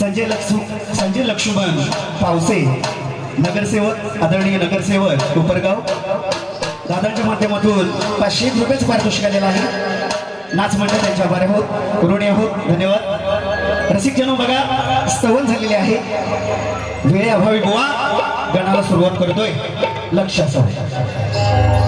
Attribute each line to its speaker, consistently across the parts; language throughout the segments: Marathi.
Speaker 1: संजय लक्ष्म संजय लक्ष्मण पावसे नगरसेवक आदरणीय नगरसेवक कोपरगाव दादांच्या माध्यमातून पाचशे रुपयेच पारितोषिक आलेला आहे. नाच मंडळ त्यांच्या आभार आहोत. ऋणी आहोत. धन्यवाद. रसिक बघा स्तवन झालेले आहे. वेळे अभावी बुवा गणाला सुरुवात करतोय. लक्ष असावं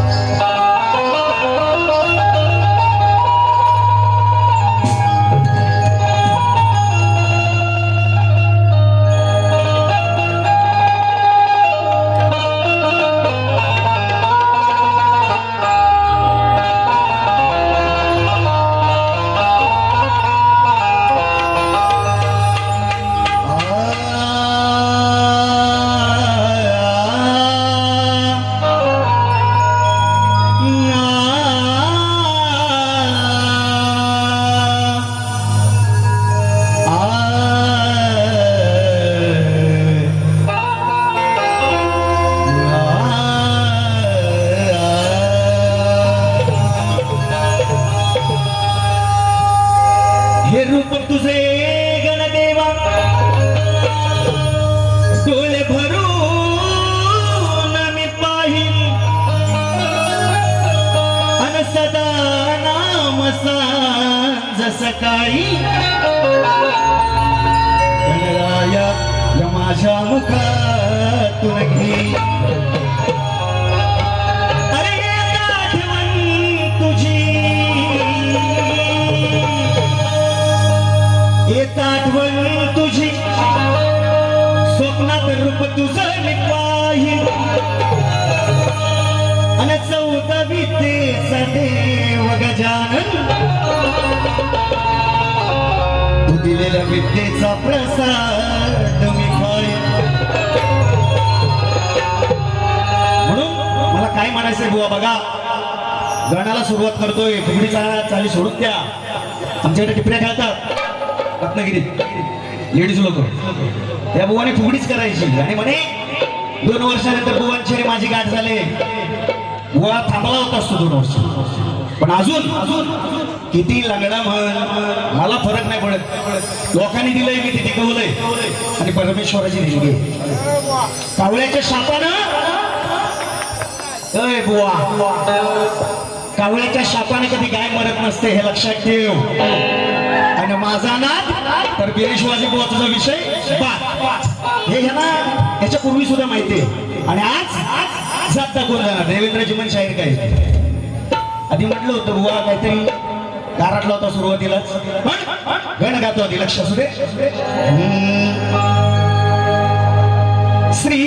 Speaker 1: सकाळी. गणराया या माझ्या मुखातून घे. आठवण तुझी. येत स्वप्नात रूप तुझं मी पाहिन. अन चौदा विद्येचा गजानन. तू दिलेल्या विद्येचा प्रसाद मी खाईन म्हणून मला काय म्हणायचंय बुवा बघा. गाण्याला सुरुवात करतोय. फुगडी फुगडीचा चाली सोडून द्या. आमच्याकडे टिपऱ्या खेळतात. रत्नागिरीत लेडीज लोक. त्या बुवाने फुगडीच करायची. आणि म्हणे दोन वर्षानंतर बुवांची माझी गाठ झाले. बुवा थांबला होता असतो दोन वर्ष. पण अजून अजून. किती लंगडा म्हण? मला फरक नाही पडत. लोकांनी दिलंय मी ते टिकवलंय आणि परमेश्वराची दिली कावळ्याच्या शापानं? अय बुवा. कावळ्याच्या शापाने कधी गाय मरत नसते हे लक्षात ठेव. आणि माझा नाद? तर बिरेशवाजी बुवाचा विषय? हे ह्यांना याच्या पूर्वी सुद्धा माहिती आहे. आणि आज? जात दाखवून जाणार. देवेंद्रजी म्हणजे शाहीर काय? आधी म्हटलं होतं बुवा काहीतरी गाराटला होता सुरुवातीलाच गण गातो आधी लक्ष असू दे हम्म. श्री